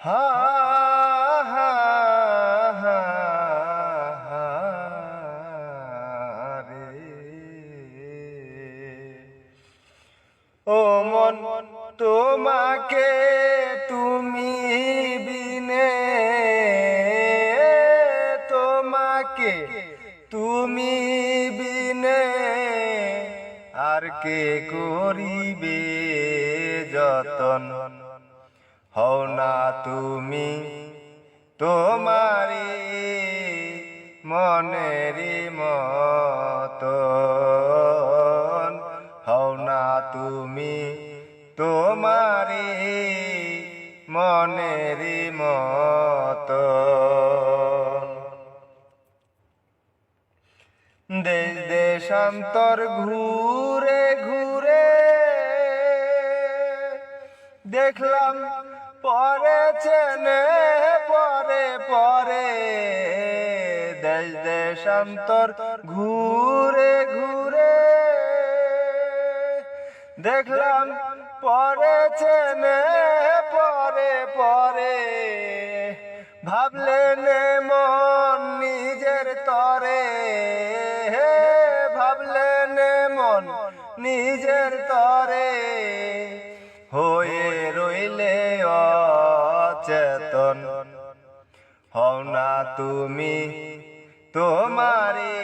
হা হা ও মন তোমাকে তুমি তোমাকে তুমি বিনে আর কে করিবে যতন? হও না তুমি তোমারি মনেরি মতন। হও না তুমি তোমারি মনেরি মতন। দেশ দেশান্তর ঘুরে ঘুরে দেখলাম পরে চেনে পরে পরে দেশ দেশান্তর ঘুরে ঘুরে। দেখলাম পরে চেনে পরে পরে। ভাবলেন মন নিজের তরে। ভাবলেন মন নিজের তরে। হয়ে রইলে অচেতন। হও না তুমি তোমারি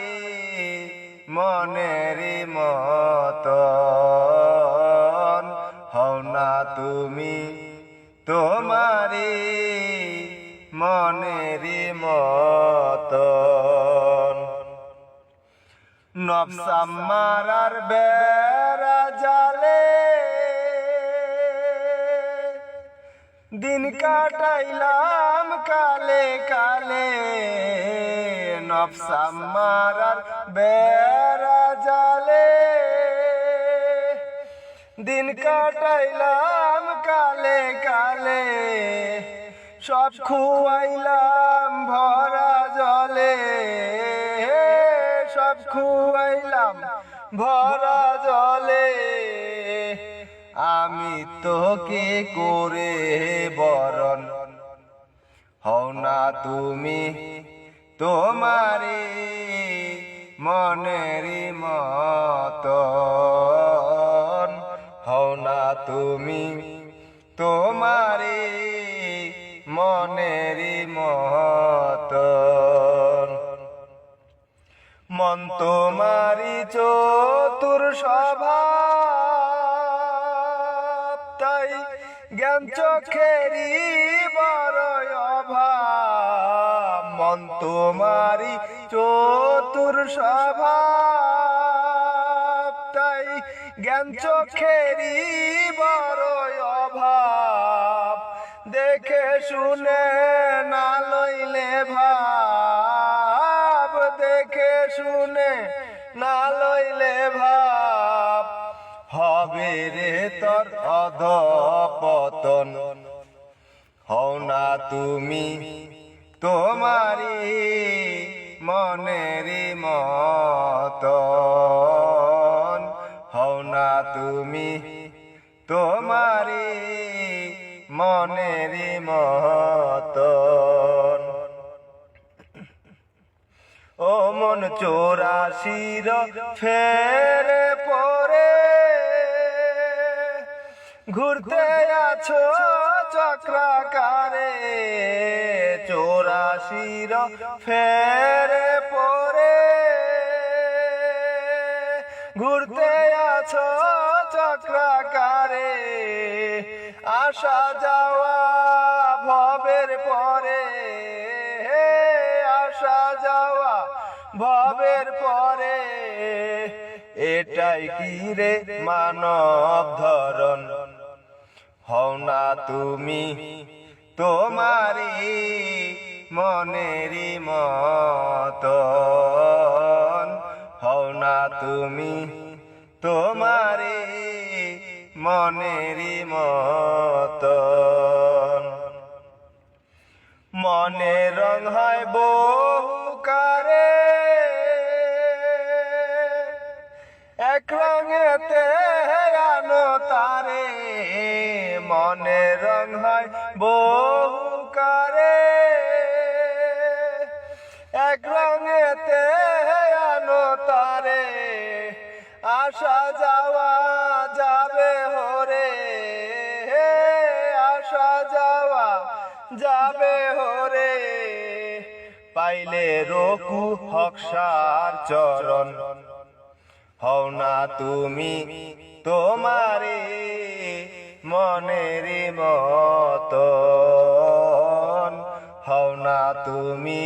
মনেরি মতন। হও না তুমি তোমারি মনেরি মতন। নবসাম্মারার বেড়া দিন কাটাইলাম কালে কালে। নবসাম্মারার বেড়া জালে। দিন কাটাইলাম কালে কালে। সব খুয়াইলাম ভরা জলে। সব খুয়াইলাম ভরা জলে। আমি তোকে করে বরণ। হও না তুমি তোমারি মনের মতন। হও না তুমি তোমারি মনের মতন। মন তোমারি চতুর স্বভাব। চোখেরই বড় অভাব, মন তোমারি চতুর স্বভাব। তাই জ্ঞান চোখেরই বড় অভাব। দেখে শুনে না লইলে ভাব। দেখে শুনে না লইলে ভাব। হবে রে তোর অধপতন। হও না তুমি তোমারি মনেরি মতন। হও না তুমি তোমারি মনেরি মতন। ও মন চোরাশির ফেরে পরে ঘুরতে আছো চক্রাকারে, চোরাশির ফেরে পরে ঘুরতে আছো চক্রাকারে, আসা যাওয়া ভবের পরে। আসা যাওয়া ভবের পরে। এটাই কি রে মানব ধরন হও না তুমি তোমারি মনেরি মতন। হও না তুমি তোমারি মনেরি মতন। মনে রং হয় বহু কারে, এক রঙেতে বহুকারে এক রঙেতে আনো তারে আসা যাওয়া যাবে হরে আসা যাওয়া যাবে হরে। পাইলে রকু হকসার চরণ, হও না তুমি তোমারে। মনের মতন। হও না তুমি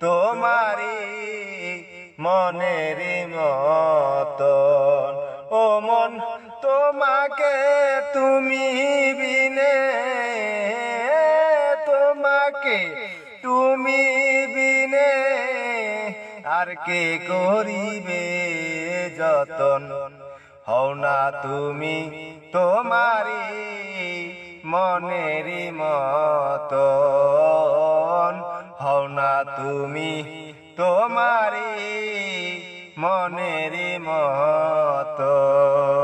তোমারি মনের মতন। ও মন, তোমাকে তুমি বিনে, তোমাকে তুমি বিনে। আর কে করিবে যতন? হও না তুমি তোমারি মনেরই মতন হও না তুমি তোমারি মনেরই মতন।